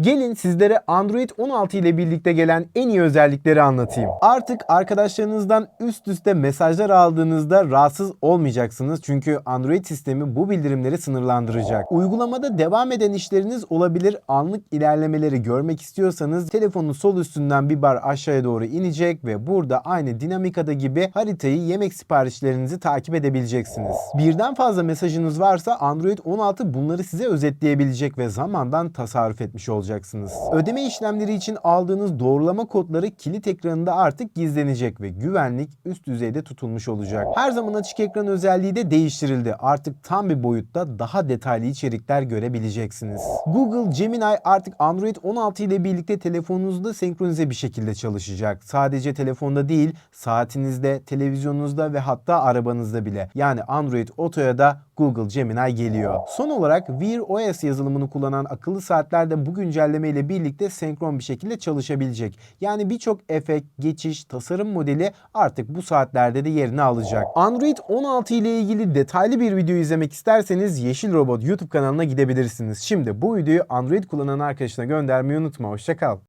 Gelin sizlere Android 16 ile birlikte gelen en iyi özellikleri anlatayım. Artık arkadaşlarınızdan üst üste mesajlar aldığınızda rahatsız olmayacaksınız. Çünkü Android sistemi bu bildirimleri sınırlandıracak. Uygulamada devam eden işleriniz olabilir. Anlık ilerlemeleri görmek istiyorsanız telefonun sol üstünden bir bar aşağıya doğru inecek ve burada aynı Dinamika'da gibi haritayı yemek siparişlerinizi takip edebileceksiniz. Birden fazla mesajınız varsa Android 16 bunları size özetleyebilecek ve zamandan tasarruf etmiş olacaksınız. Ödeme işlemleri için aldığınız doğrulama kodları kilit ekranında artık gizlenecek ve güvenlik üst düzeyde tutulmuş olacak. Her zaman açık ekran özelliği de değiştirildi. Artık tam bir boyutta daha detaylı içerikler görebileceksiniz. Google Gemini artık Android 16 ile birlikte telefonunuzda senkronize bir şekilde çalışacak. Sadece telefonda değil, saatinizde, televizyonunuzda ve hatta arabanızda bile. Yani Android Auto'ya da Google Gemini geliyor. Son olarak Wear OS yazılımını kullanan akıllı saatler de bu güncelleme ile birlikte senkron bir şekilde çalışabilecek. Yani birçok efekt, geçiş, tasarım modeli artık bu saatlerde de yerini alacak. Android 16 ile ilgili detaylı bir video izlemek isterseniz Yeşil Robot YouTube kanalına gidebilirsiniz. Şimdi bu videoyu Android kullanan arkadaşına göndermeyi unutma. Hoşçakal.